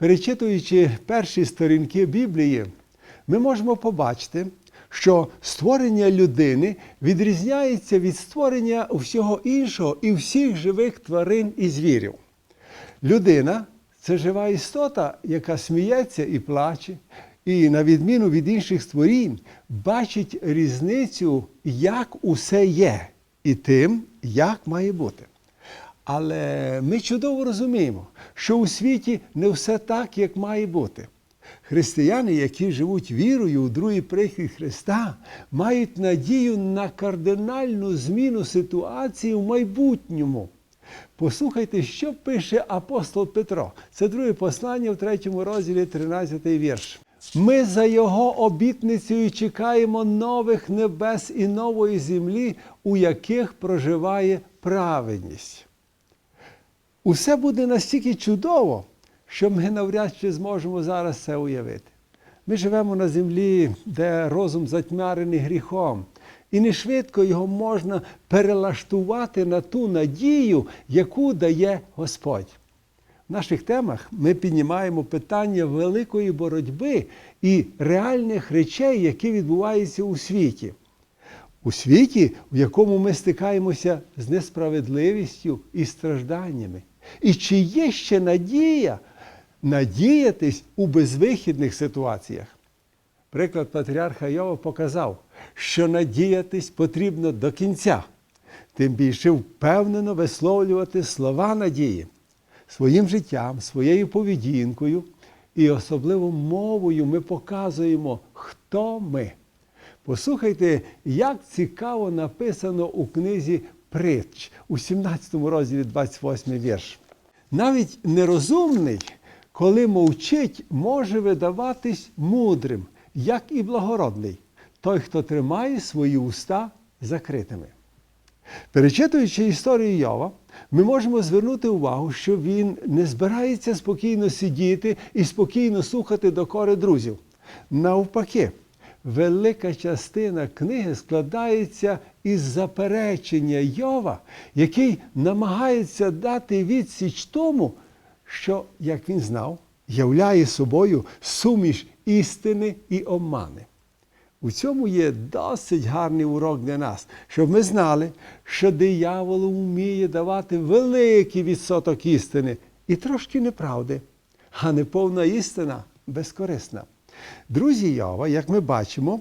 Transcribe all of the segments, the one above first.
Перечитуючи перші сторінки Біблії, ми можемо побачити, що створення людини відрізняється від створення всього іншого і всіх живих тварин і звірів. Людина це жива істота, яка сміється і плаче, і, на відміну від інших створінь, бачить різницю, як усе є, і тим, як має бути. Але ми чудово розуміємо, що у світі не все так, як має бути. Християни, які живуть вірою у другий прихід Христа, мають надію на кардинальну зміну ситуації в майбутньому. Послухайте, що пише апостол Петро. Це друге послання в третьому розділі, 13 вірш. Ми за його обітницею чекаємо нових небес і нової землі, у яких проживає праведність. Усе буде настільки чудово, що ми навряд чи зможемо зараз це уявити. Ми живемо на землі, де розум затьмарений гріхом, і не швидко його можна перелаштувати на ту надію, яку дає Господь. В наших темах ми піднімаємо питання великої боротьби і реальних речей, які відбуваються у світі. У світі, в якому ми стикаємося з несправедливістю і стражданнями. І чи є ще надія надіятись у безвихідних ситуаціях? Приклад патріарха Йова показав, що надіятись потрібно до кінця, тим більше впевнено висловлювати слова надії своїм життям, своєю поведінкою і особливо мовою ми показуємо, хто ми. Послухайте, як цікаво написано у книзі Притч у 17 розділі 28 вірш. Навіть нерозумний, коли мовчить, може видаватись мудрим, як і благородний, той, хто тримає свої уста закритими. Перечитуючи історію Йова, ми можемо звернути увагу, що він не збирається спокійно сидіти і спокійно слухати докори друзів. Навпаки, велика частина книги складається із заперечення Йова, який намагається дати відсіч тому, що, як він знав, являє собою суміш істини і обмани. У цьому є досить гарний урок для нас, щоб ми знали, що диявол вміє давати великий відсоток істини і трошки неправди, а неповна істина безкорисна. Друзі Йова, як ми бачимо,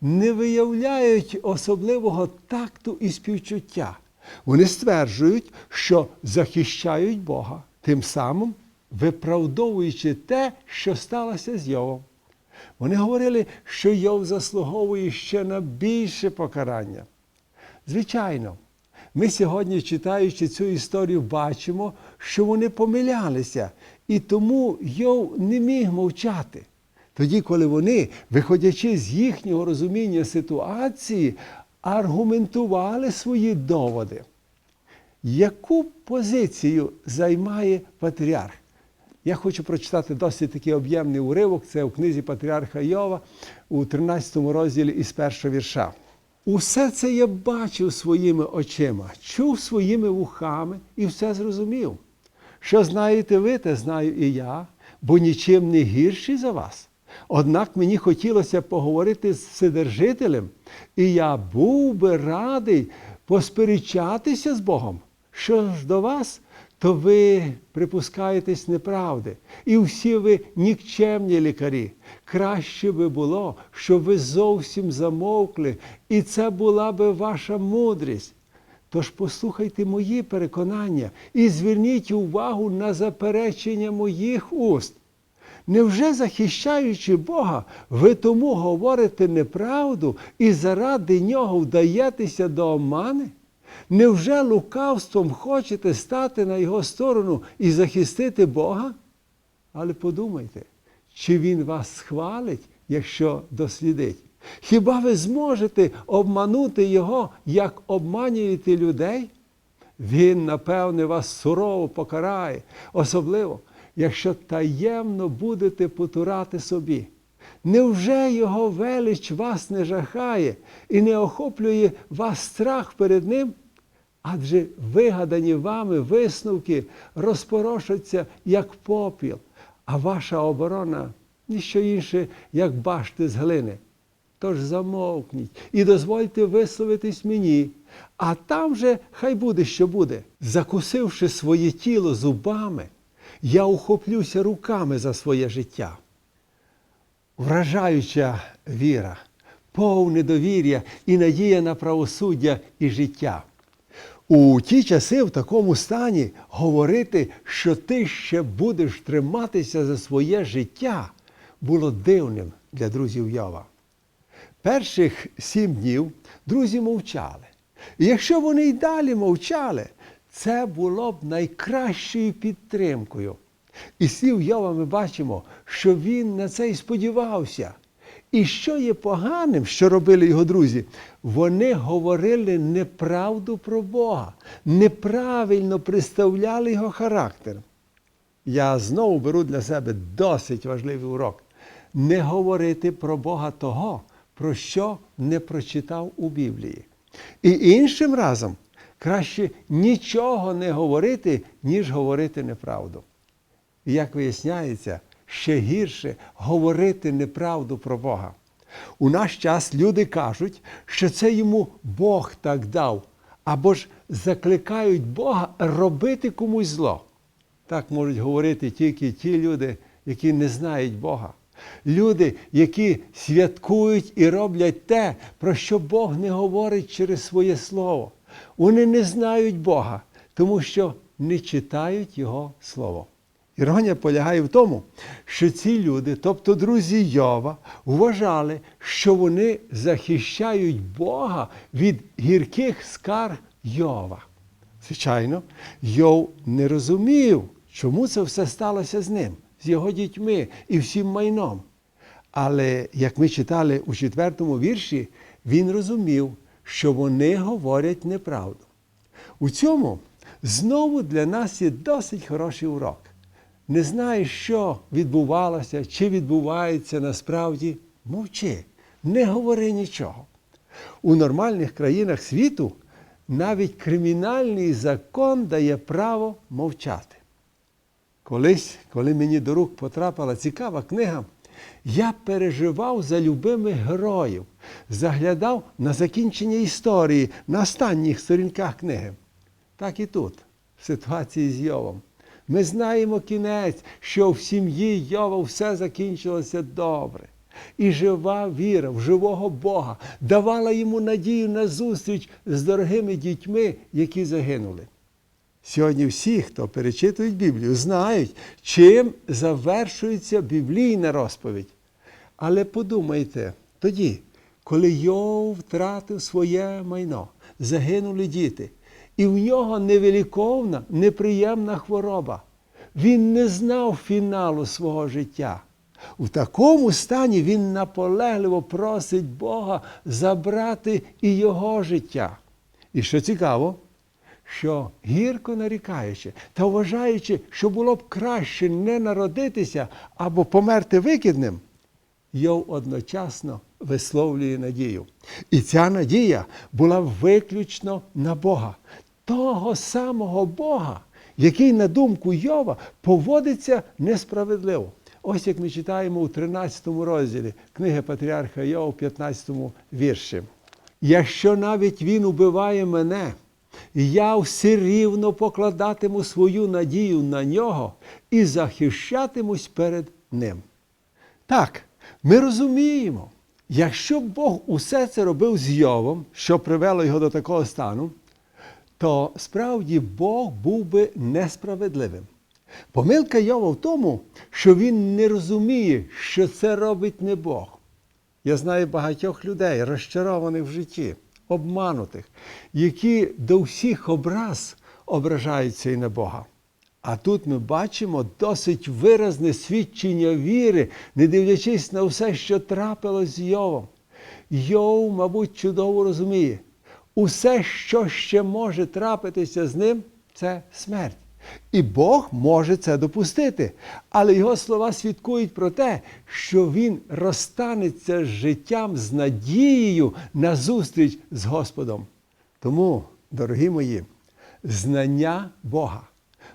не виявляють особливого такту і співчуття. Вони стверджують, що захищають Бога, тим самим виправдовуючи те, що сталося з Йовом. Вони говорили, що Йов заслуговує ще на більше покарання. Звичайно, ми сьогодні, читаючи цю історію, бачимо, що вони помилялися, і тому Йов не міг мовчати. Тоді, коли вони, виходячи з їхнього розуміння ситуації, аргументували свої доводи. Яку позицію займає патріарх? Я хочу прочитати досить такий об'ємний уривок. Це у книзі Патріарха Йова у 13 розділі із першого вірша. Усе це я бачив своїми очима, чув своїми вухами і все зрозумів. Що знаєте ви, те знаю і я, бо нічим не гірший за вас. Однак мені хотілося поговорити з Вседержителем, і я був би радий посперечатися з Богом. Що ж до вас, то ви припускаєтесь неправди, і всі ви нікчемні лікарі. Краще би було, щоб ви зовсім замовкли, і це була би ваша мудрість. Тож послухайте мої переконання і зверніть увагу на заперечення моїх уст. Невже захищаючи Бога, ви тому говорите неправду і заради нього вдаєтеся до омани? Невже лукавством хочете стати на його сторону і захистити Бога? Але подумайте, чи Він вас схвалить, якщо дослідить? Хіба ви зможете обманути Його, як обманюєте людей? Він, напевне, вас сурово покарає, особливо, якщо таємно будете потурати собі. Невже його велич вас не жахає і не охоплює вас страх перед Ним? Адже вигадані вами висновки розпорошаться, як попіл, а ваша оборона ніщо інше, як башти з глини. Тож замовкніть і дозвольте висловитись мені, а там же хай буде, що буде. Закусивши своє тіло зубами, я ухоплюся руками за своє життя. Вражаюча віра, повне довір'я і надія на правосуддя і життя. У ті часи в такому стані говорити, що ти ще будеш триматися за своє життя, було дивним для друзів Йова. Перших сім днів друзі мовчали. І якщо вони й далі мовчали, це було б найкращою підтримкою. І слів Йова ми бачимо, що він на це й сподівався. І що є поганим, що робили його друзі? Вони говорили неправду про Бога, неправильно представляли його характер. Я знову беру для себе досить важливий урок. Не говорити про Бога того, про що не прочитав у Біблії. І іншим разом краще нічого не говорити, ніж говорити неправду. І як виясняється, ще гірше говорити неправду про Бога. У наш час люди кажуть, що це йому Бог так дав, або ж закликають Бога робити комусь зло. Так можуть говорити тільки ті люди, які не знають Бога. Люди, які святкують і роблять те, про що Бог не говорить через своє слово. Вони не знають Бога, тому що не читають Його Слово. Іронія полягає в тому, що ці люди, тобто друзі Йова, вважали, що вони захищають Бога від гірких скарг Йова. Звичайно, Йов не розумів, чому це все сталося з ним, з його дітьми і всім майном. Але як ми читали у четвертому вірші, він розумів, що вони говорять неправду. У цьому знову для нас є досить хороший урок. Не знаєш, що відбувалося чи відбувається насправді, мовчи, не говори нічого. У нормальних країнах світу навіть кримінальний закон дає право мовчати. Колись, коли мені до рук потрапила цікава книга, я переживав за любими героїв, заглядав на закінчення історії на останніх сторінках книги. Так і тут, в ситуації з Йовом. Ми знаємо кінець, що в сім'ї Йова все закінчилося добре. І жива віра в живого Бога давала йому надію на зустріч з дорогими дітьми, які загинули. Сьогодні всі, хто перечитують Біблію, знають, чим завершується біблійна розповідь. Але подумайте, тоді, коли Йов втратив своє майно, загинули діти, і в нього невеликовна, неприємна хвороба. Він не знав фіналу свого життя. У такому стані він наполегливо просить Бога забрати і його життя. І що цікаво, що гірко нарікаючи та вважаючи, що було б краще не народитися або померти викидним, Йов одночасно висловлює надію. І ця надія була виключно на Бога, того самого Бога, який, на думку Йова, поводиться несправедливо. Ось як ми читаємо у 13 розділі книги Патріарха Йова, 15 вірші. Якщо навіть він убиває мене, я все рівно покладатиму свою надію на нього і захищатимусь перед ним. Так, ми розуміємо, якщо Бог усе це робив з Йовом, що привело його до такого стану, то справді Бог був би несправедливим. Помилка Йова в тому, що він не розуміє, що це робить не Бог. Я знаю багатьох людей, розчарованих в житті, обманутих, які до всіх образ ображаються і на Бога. А тут ми бачимо досить виразне свідчення віри, не дивлячись на все, що трапилось з Йовом. Йов, мабуть, чудово розуміє, усе, що ще може трапитися з ним, це смерть. І Бог може це допустити. Але його слова свідкують про те, що він розстанеться з життям з надією на зустріч з Господом. Тому, дорогі мої, знання Бога,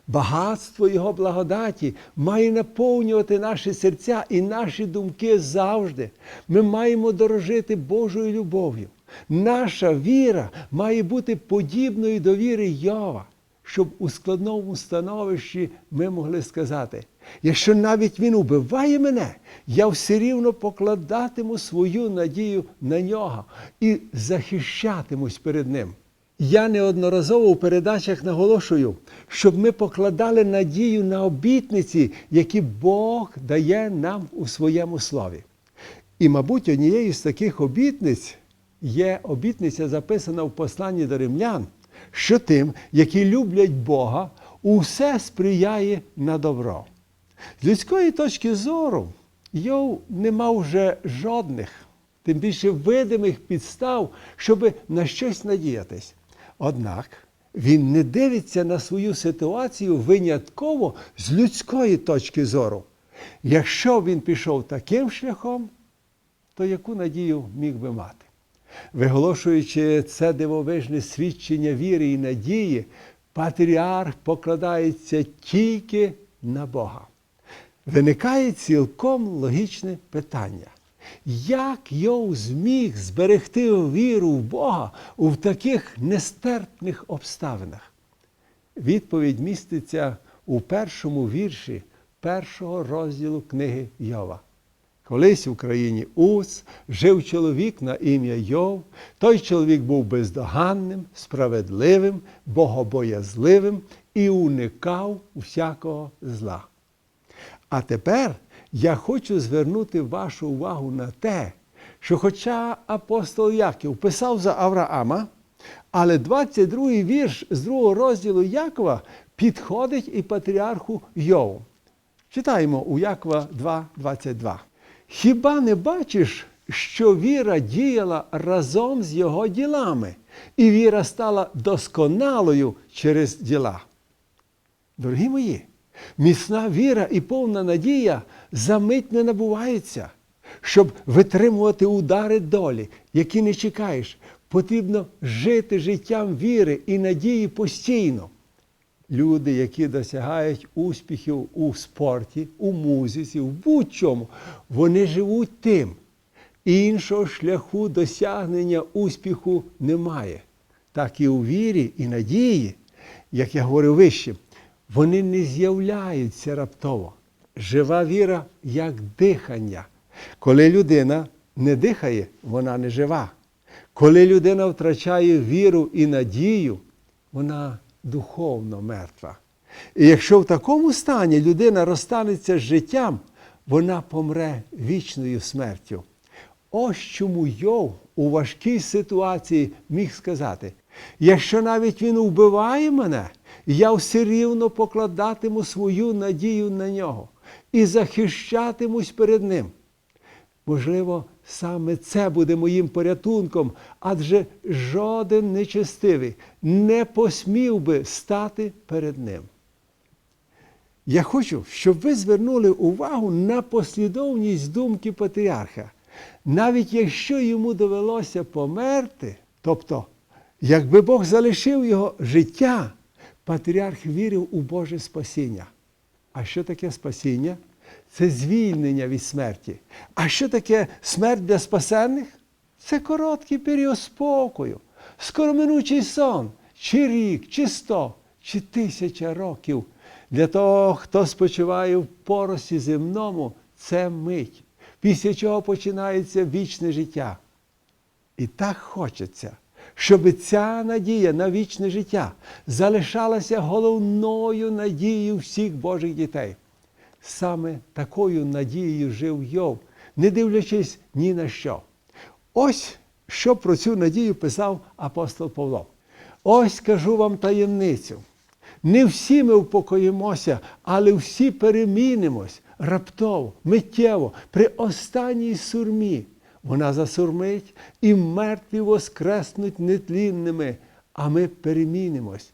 Багатство Його благодаті має наповнювати наші серця і наші думки завжди. Ми маємо дорожити Божою любов'ю. Наша віра має бути подібною до віри Йова, щоб у складному становищі ми могли сказати: якщо навіть він убиває мене, я все рівно покладатиму свою надію на нього і захищатимусь перед ним. Я неодноразово у передачах наголошую, щоб ми покладали надію на обітниці, які Бог дає нам у своєму слові. І, мабуть, однією з таких обітниць є обітниця, записана в посланні до римлян, що тим, які люблять Бога, усе сприяє на добро. З людської точки зору, Йов не мав вже жодних, тим більше видимих підстав, щоб на щось надіятись. Однак він не дивиться на свою ситуацію винятково з людської точки зору. Якщо він пішов таким шляхом, то яку надію міг би мати? Виголошуючи це дивовижне свідчення віри і надії, патріарх покладається тільки на Бога. Виникає цілком логічне питання. Як Йов зміг зберегти віру в Бога у таких нестерпних обставинах? Відповідь міститься у першому вірші першого розділу книги Йова. Колись в країні Уц жив чоловік на ім'я Йов. Той чоловік був бездоганним, справедливим, богобоязливим і уникав всякого зла. А тепер я хочу звернути вашу увагу на те, що хоча апостол Яків писав за Авраама, але 22-й вірш з другого розділу Якова підходить і патріарху Йову. Читаємо у Якова 2.22. Хіба не бачиш, що віра діяла разом з його ділами, і віра стала досконалою через діла? Дорогі мої, міцна віра і повна надія за мить не набуваються. Щоб витримувати удари долі, які не чекаєш, потрібно жити життям віри і надії постійно. Люди, які досягають успіхів у спорті, у музиці, в будь-чому, вони живуть тим. Іншого шляху досягнення успіху немає. Так і у вірі і надії, як я говорив вище, вони не з'являються раптово. Жива віра як дихання. Коли людина не дихає, вона не жива. Коли людина втрачає віру і надію, вона духовно мертва. І якщо в такому стані людина розстанеться з життям, вона помре вічною смертю. Ось чому Йов у важкій ситуації міг сказати: якщо навіть він вбиває мене, я все рівно покладатиму свою надію на нього і захищатимусь перед ним. Можливо, саме це буде моїм порятунком, адже жоден нечестивий не посмів би стати перед ним. Я хочу, щоб ви звернули увагу на послідовність думки патріарха. Навіть якщо йому довелося померти, тобто, якби Бог залишив його життя, патріарх вірив у Боже спасіння. А що таке спасіння? Це звільнення від смерті. А що таке смерть для спасенних? Це короткий період спокою, скороминучий сон, чи рік, чи сто, чи тисяча років. Для того, хто спочиває в поросі земному, це мить, після чого починається вічне життя. І так хочеться, щоб ця надія на вічне життя залишалася головною надією всіх Божих дітей. Саме такою надією жив Йов, не дивлячись ні на що. Ось що про цю надію писав апостол Павло. Ось кажу вам таємницю. Не всі ми впокоїмося, але всі перемінимось раптово, миттєво, при останній сурмі. Вона засурмить і мертві воскреснуть нетлінними, а ми перемінимось.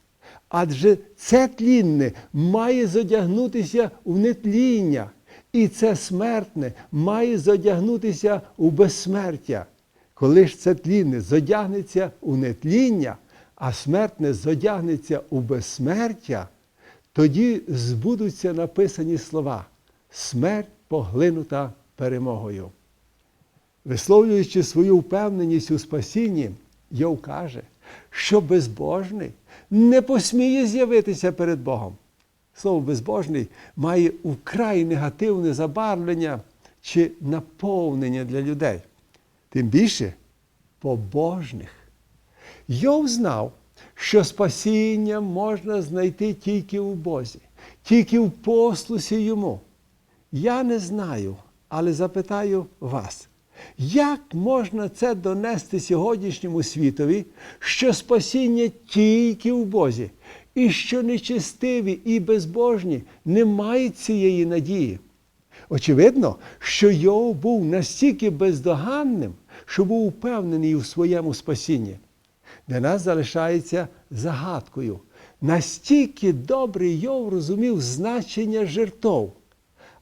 Адже це тлінне має зодягнутися в нетління, і це смертне має зодягнутися у безсмертя. Коли ж це тлінне зодягнеться у нетління, а смертне зодягнеться у безсмертя, тоді збудуться написані слова смерть поглинута перемогою. Висловлюючи свою впевненість у спасінні, Йов каже, що безбожний не посміє з'явитися перед Богом. Слово безбожний має вкрай негативне забарвлення чи наповнення для людей. Тим більше побожних. Йов знав, що спасіння можна знайти тільки у Бозі, тільки в послусі йому. Я не знаю, але запитаю вас, як можна це донести сьогоднішньому світові, що спасіння тільки в Бозі, і що нечестиві і безбожні не мають цієї надії? Очевидно, що Йов був настільки бездоганним, що був упевнений у своєму спасінні. Для нас залишається загадкою. Настільки добрий Йов розумів значення жертов,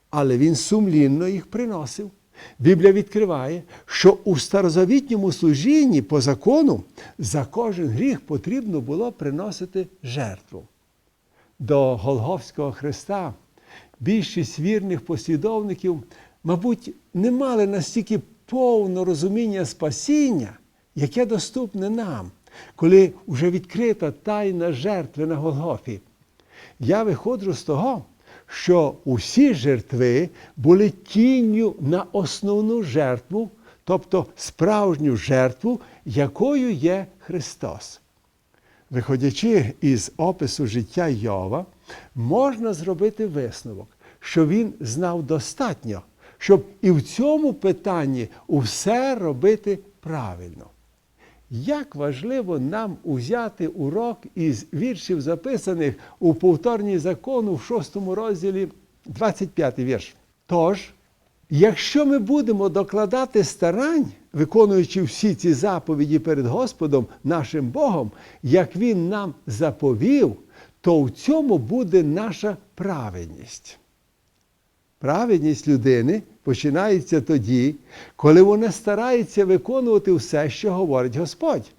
але він сумлінно їх приносив. Біблія відкриває, що у старозавітньому служінні по закону за кожен гріх потрібно було приносити жертву. До Голговського Христа більшість вірних послідовників, мабуть, не мали настільки повного розуміння спасіння, яке доступне нам, коли вже відкрита тайна жертви на Голгофі. Я виходжу з того, що усі жертви були тінню на основну жертву, тобто справжню жертву, якою є Христос. Виходячи із опису життя Йова, можна зробити висновок, що він знав достатньо, щоб і в цьому питанні усе робити правильно. Як важливо нам узяти урок із віршів, записаних у повторній закону в 6 розділі 25 вірш. Тож, якщо ми будемо докладати старань, виконуючи всі ці заповіді перед Господом, нашим Богом, як Він нам заповів, то в цьому буде наша праведність. Праведність людини починається тоді, коли вона старається виконувати все, що говорить Господь.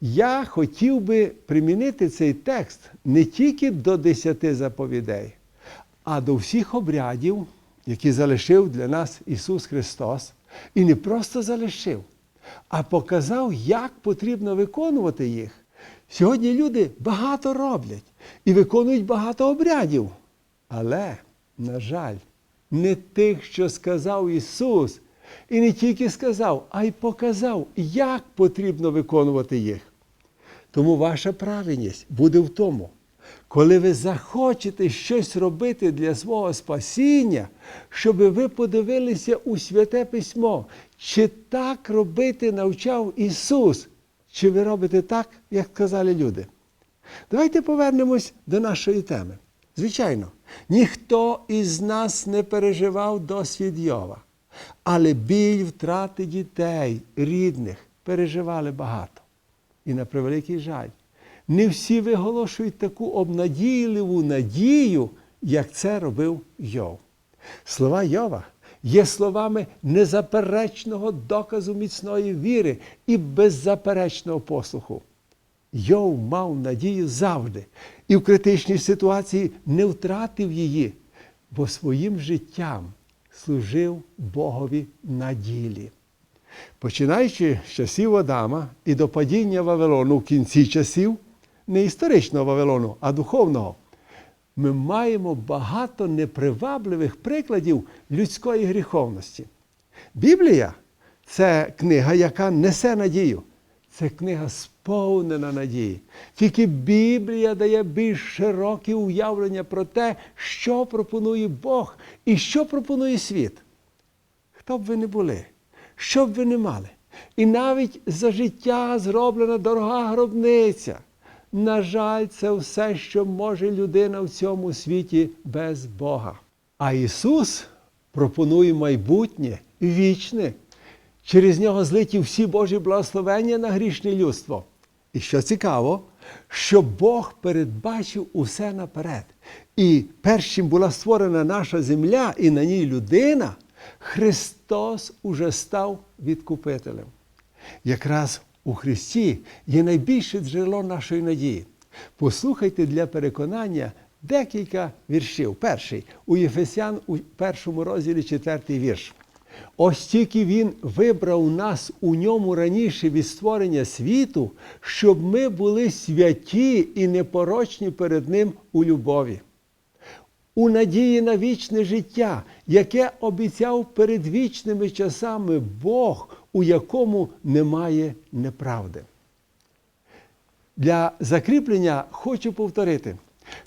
Я хотів би примінити цей текст не тільки до десяти заповідей, а до всіх обрядів, які залишив для нас Ісус Христос, і не просто залишив, а показав, як потрібно виконувати їх. Сьогодні люди багато роблять і виконують багато обрядів. Але, на жаль, не тих, що сказав Ісус, і не тільки сказав, а й показав, як потрібно виконувати їх. Тому ваша правильність буде в тому, коли ви захочете щось робити для свого спасіння, щоб ви подивилися у Святе Письмо, чи так робити навчав Ісус, чи ви робите так, як сказали люди. Давайте повернемось до нашої теми. Звичайно, ніхто із нас не переживав досвід Йова, але біль втрати дітей, рідних переживали багато. І на превеликий жаль, не всі виголошують таку обнадійливу надію, як це робив Йов. Слова Йова є словами незаперечного доказу міцної віри і беззаперечного послуху. Йов мав надію завжди і в критичній ситуації не втратив її, бо своїм життям служив Богові на ділі. Починаючи з часів Адама і до падіння Вавилону в кінці часів, не історичного Вавилону, а духовного, ми маємо багато непривабливих прикладів людської гріховності. Біблія це книга, яка несе надію. Це книга сповнена надії. Тільки Біблія дає більш широкі уявлення про те, що пропонує Бог і що пропонує світ. Хто б ви не були, що б ви не мали. І навіть за життя зроблена дорога гробниця. На жаль, це все, що може людина в цьому світі без Бога. А Ісус пропонує майбутнє вічне. Через нього злиті всі Божі благословення на грішне людство. І що цікаво, що Бог передбачив усе наперед. І перш чим була створена наша земля і на ній людина, Христос уже став відкупителем. Якраз у Христі є найбільше джерело нашої надії. Послухайте для переконання декілька віршів. Перший у Єфесян у першому розділі четвертий вірш. Ось тільки Він вибрав нас у ньому раніше від створення світу, щоб ми були святі і непорочні перед Ним у любові. У надії на вічне життя, яке обіцяв перед вічними часами Бог, у якому немає неправди. Для закріплення хочу повторити,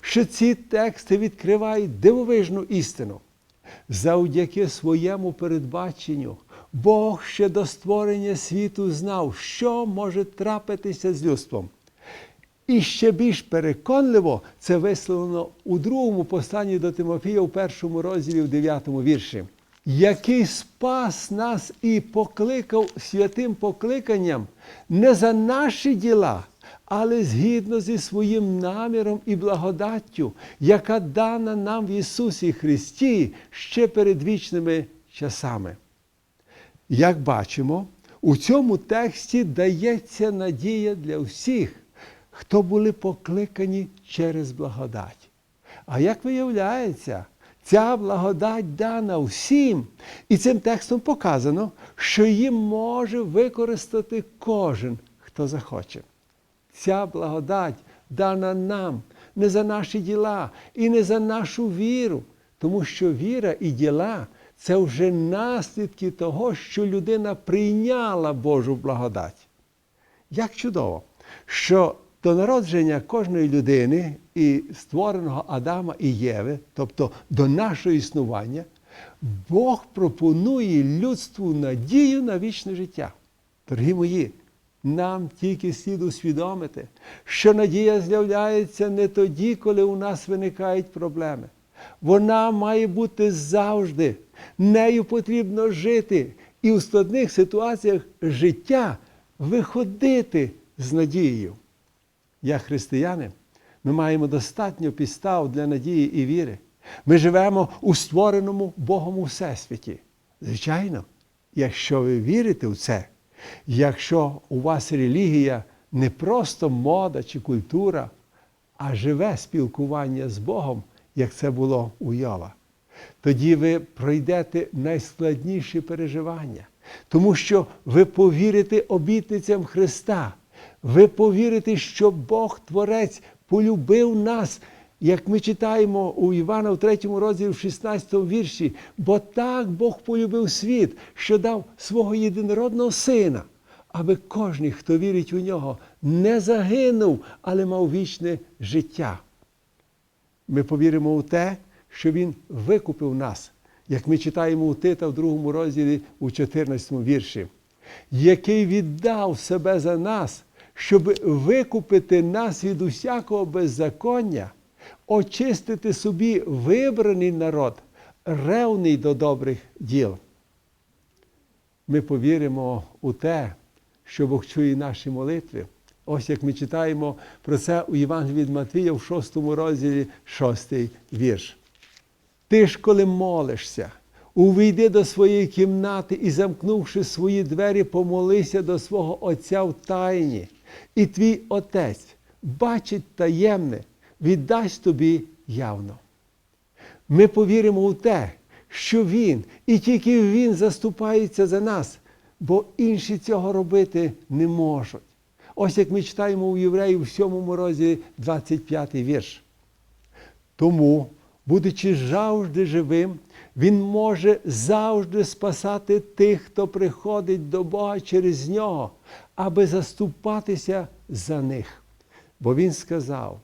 що ці тексти відкривають дивовижну істину. Завдяки своєму передбаченню Бог ще до створення світу знав, що може трапитися з людством. І ще більш переконливо це висловлено у другому посланні до Тимофія у першому розділі, в дев'ятому вірші, який спас нас і покликав святим покликанням не за наші діла, але згідно зі своїм наміром і благодаттю, яка дана нам в Ісусі Христі ще перед вічними часами. Як бачимо, у цьому тексті дається надія для всіх, хто були покликані через благодать. А як виявляється, ця благодать дана всім, і цим текстом показано, що її може використати кожен, хто захоче. Ця благодать дана нам не за наші діла і не за нашу віру, тому що віра і діла це вже наслідки того, що людина прийняла Божу благодать. Як чудово, що до народження кожної людини і створеного Адама і Єви, тобто до нашого існування, Бог пропонує людству надію на вічне життя. Дорогі мої, нам тільки слід усвідомити, що надія з'являється не тоді, коли у нас виникають проблеми. Вона має бути завжди. Нею потрібно жити і у складних ситуаціях життя виходити з надією. Як християни, ми маємо достатньо підстав для надії і віри. Ми живемо у створеному Богом Всесвіті. Звичайно, якщо ви вірите в це, якщо у вас релігія не просто мода чи культура, а живе спілкування з Богом, як це було у Йова, тоді ви пройдете найскладніші переживання, тому що ви повірите обітницям Христа. Ви повірите, що Бог Творець полюбив нас, як ми читаємо у Івана в 3 розділі, в 16 вірші, бо так Бог полюбив світ, що дав свого єдинородного сина, аби кожен, хто вірить у нього, не загинув, але мав вічне життя. Ми повіримо у те, що Він викупив нас, як ми читаємо у Тита в 2 розділі у 14 вірші, який віддав себе за нас щоб викупити нас від усякого беззаконня, очистити собі вибраний народ, ревний до добрих діл. Ми повіримо у те, що Бог чує наші молитви. Ось як ми читаємо про це у Євангелії від Матвія в 6 розділі 6 вірш. Ти ж, коли молишся, увійди до своєї кімнати і, замкнувши свої двері, помолися до свого Отця в тайні і твій Отець бачить таємне, віддасть тобі явно. Ми повіримо у те, що Він і тільки Він заступається за нас, бо інші цього робити не можуть. Ось як ми читаємо у Євреїв в 7 розділі 25 вірш. Тому, будучи завжди живим, Він може завжди спасати тих, хто приходить до Бога через нього аби заступатися за них. Бо Він сказав: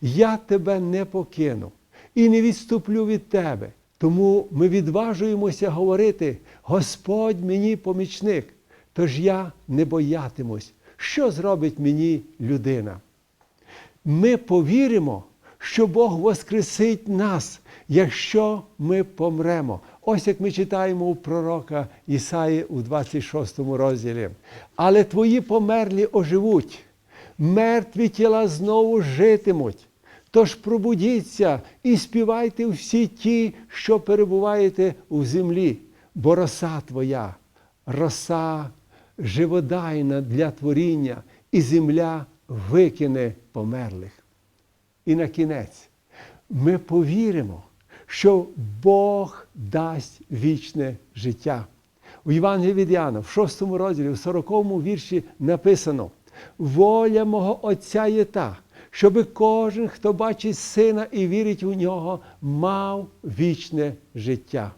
Я тебе не покину і не відступлю від тебе. Тому ми відважуємося говорити: Господь мені помічник, тож я не боятимусь, що зробить мені людина. Ми повіримо, що Бог воскресить нас, якщо ми помремо. Ось як ми читаємо у пророка Ісаї у 26 розділі. Але твої померлі оживуть, мертві тіла знову житимуть. Тож пробудіться і співайте всі ті, що перебуваєте у землі, бо роса твоя, роса живодайна для творіння, і земля викине померлих. І на кінець ми повіримо, що Бог дасть вічне життя. У Євангелії від Іоанна, в 6 розділі, в 40 вірші написано: воля мого Отця є та, щоби кожен, хто бачить сина і вірить у нього, мав вічне життя.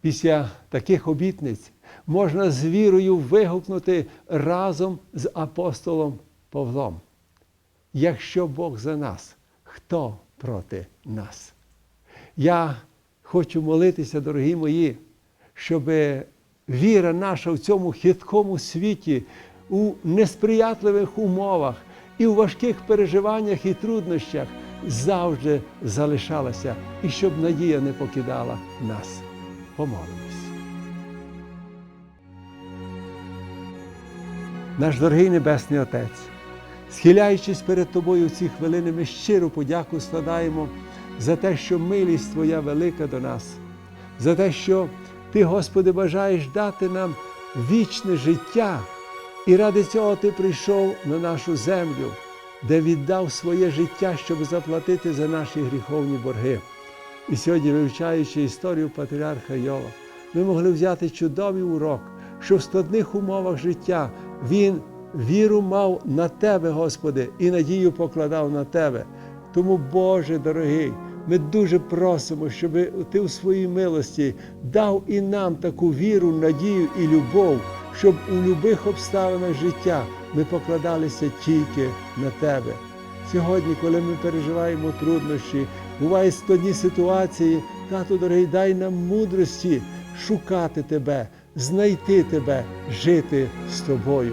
Після таких обітниць можна з вірою вигукнути разом з апостолом Павлом. Якщо Бог за нас, хто проти нас? Я хочу молитися, дорогі мої, щоб віра наша в цьому хиткому світі, у несприятливих умовах і у важких переживаннях і труднощах завжди залишалася, і щоб надія не покидала нас. Помолимось. Наш дорогий Небесний Отець, схиляючись перед Тобою в ці хвилини, ми щиру подяку складаємо за те, що милість Твоя велика до нас, за те, що Ти, Господи, бажаєш дати нам вічне життя, і ради цього Ти прийшов на нашу землю, де віддав своє життя, щоб заплатити за наші гріховні борги. І сьогодні, вивчаючи історію патріарха Йова, ми могли взяти чудовий урок, що в складних умовах життя він віру мав на Тебе, Господи, і надію покладав на Тебе. Тому, Боже дорогий, ми дуже просимо, щоб Ти у своїй милості дав і нам таку віру, надію і любов, щоб у будь-яких обставинах життя ми покладалися тільки на Тебе. Сьогодні, коли ми переживаємо труднощі, бувають складні ситуації, тату дорогий, дай нам мудрості шукати Тебе, знайти Тебе, жити з Тобою.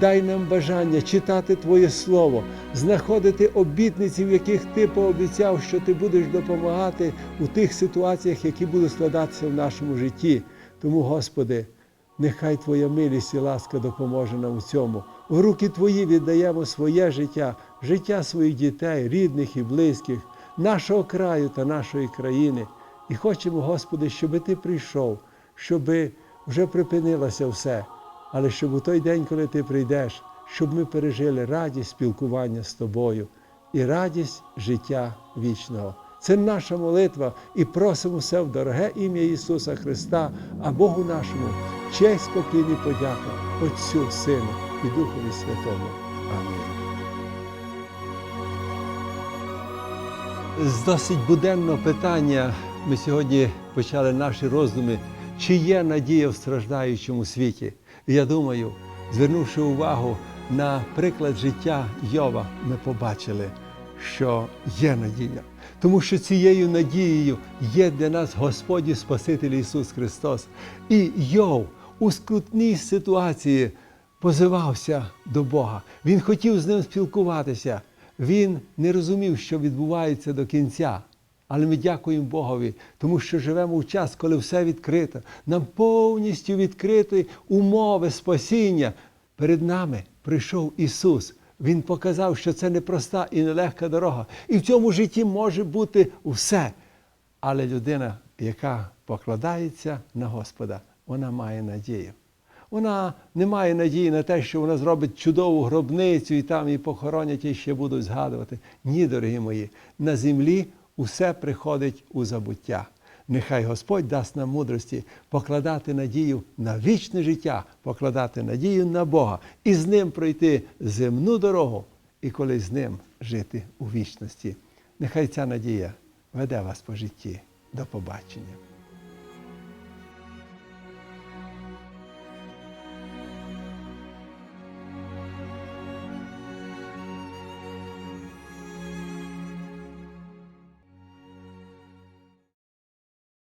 Дай нам бажання читати Твоє Слово, знаходити обітниці, в яких Ти пообіцяв, що Ти будеш допомагати у тих ситуаціях, які будуть складатися в нашому житті. Тому, Господи, нехай Твоя милість і ласка допоможе нам у цьому. В руки Твої віддаємо своє життя, життя своїх дітей, рідних і близьких, нашого краю та нашої країни. І хочемо, Господи, щоб Ти прийшов, щоб вже припинилося все, але щоб у той день, коли Ти прийдеш, щоб ми пережили радість спілкування з Тобою і радість життя вічного. Це наша молитва і просимо все в дороге ім'я Ісуса Христа, а Богу нашому честь, спокійні подяка Отцю, Сину і Духові Святому. Амінь. З досить буденного питання ми сьогодні почали наші роздуми, чи є надія в страждаючому світі. Я думаю, звернувши увагу на приклад життя Йова, ми побачили, що є надія. Тому що цією надією є для нас Господь і Спаситель Ісус Христос. І Йов у скрутній ситуації позивався до Бога. Він хотів з ним спілкуватися. Він не розумів, що відбувається до кінця. Але ми дякуємо Богові, тому що живемо в час, коли все відкрито. Нам повністю відкриті умови спасіння. Перед нами прийшов Ісус. Він показав, що це непроста і нелегка дорога. І в цьому житті може бути все. Але людина, яка покладається на Господа, вона має надію. Вона не має надії на те, що вона зробить чудову гробницю і там її похоронять і ще будуть згадувати. Ні, дорогі мої, на землі усе приходить у забуття. Нехай Господь дасть нам мудрості покладати надію на вічне життя, покладати надію на Бога і з ним пройти земну дорогу, і коли з ним жити у вічності. Нехай ця надія веде вас по житті. До побачення.